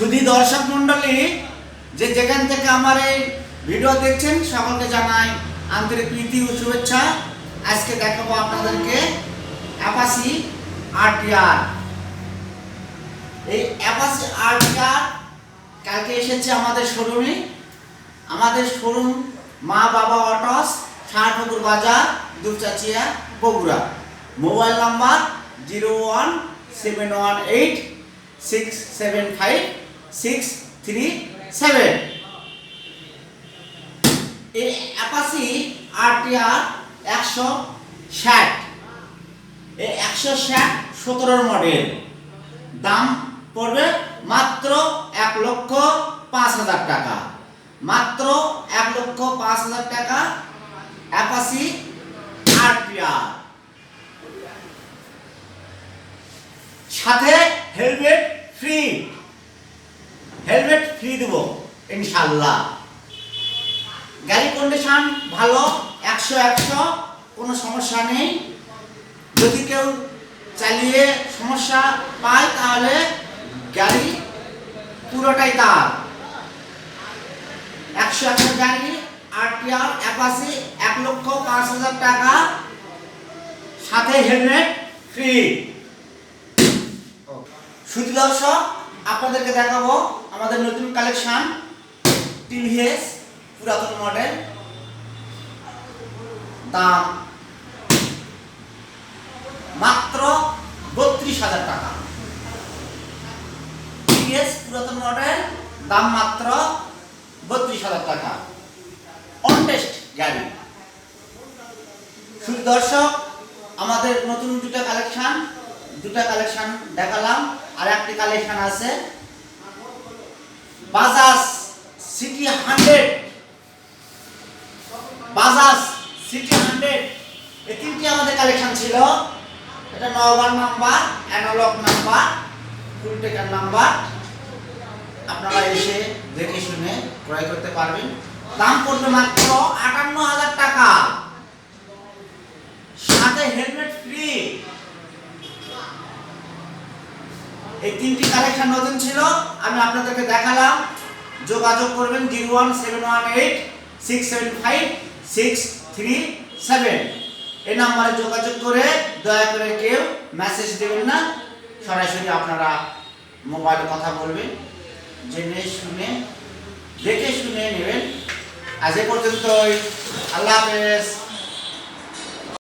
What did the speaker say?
শুধু দর্শক মন্ডলী যে যেখান থেকে আমার এই ভিডিও দেখছেন, সকলকে জানাই আন্তরিক প্রীতি ও শুভেচ্ছা। আজকে দেখাবো আপনাদেরকে অ্যাপাসি আরটিআর। এই অ্যাপাসি আরটিআর কালকে এসেছে আমাদের শোরুমে। আমাদের শোরুম মা বাবা অটস ষাটপুকুর বাজার, Dupchanchia, Bogura. Mobile number zero one seven one eight six seven five six three seven এই অ্যাপাসি আরটিআর একশো ষাট। এই একশো ষাট সতেরোর মডেল দাম পড়বে মাত্র এক লক্ষ পাঁচ হাজার টাকা। মাত্র এক লক্ষ পাঁচ হাজার টাকা অ্যাপাসি আরটিআর সাথে হেলমেট ফ্রি হেলমেট ফ্রি দেব ইনশাল্লাহ গাড়ি কন্ডিশন ভালো, একশো একশো, কোনো সমস্যা নেই। যদি কেউ চালিয়ে সমস্যা পায়, তাহলে গাড়ি পুরোটাই তার। একশো একশো গাড়ি আরটিআর অ্যাপাসি এক লক্ষ পাঁচ হাজার টাকা। সাথে হেলমেট ফ্রি। শুধু দর্শক আপনাদেরকে দেখাবো আমাদের নতুন কালেকশন টিভিএস পুরাতন মডেল দাম মাত্র বত্রিশ হাজার টাকা। টিভিএস পুরাতন মডেল দাম মাত্র বত্রিশ হাজার টাকা। অনটেস্ট গাড়ি। শুধু দর্শক আমাদের নতুন দুটা কালেকশন দুটা কালেকশন দেখালাম। আর একটি কালেকশন আছে। Bajaj CT hundred. Bajaj CT hundred. এই তিনটি আমাদের কালেকশন ছিল। এটা নগর নাম্বার, অ্যানালগ নাম্বার, ফুল টেকার নাম্বার। আপনারা এসে দেখে শুনে ক্রয় করতে পারবেন। দাম পড়বে মাত্র আটান্ন হাজার টাকা সাথে হেলমেট ফ্রি এই তিনটি কালেকশন নতুন ছিল, আমি আপনাদেরকে দেখালাম। যোগাযোগ করবেন zero one seven one eight, six seven five, six three seven. এই নাম্বারে যোগাযোগ করে দয়া করে কেউ মেসেজ দেবেন না, সরাসরি আপনারা মোবাইলে কথা বলবেন, জেনে শুনে, দেখে শুনে নেবেন। আজ এ পর্যন্তই। আল্লাহ হাফেজ।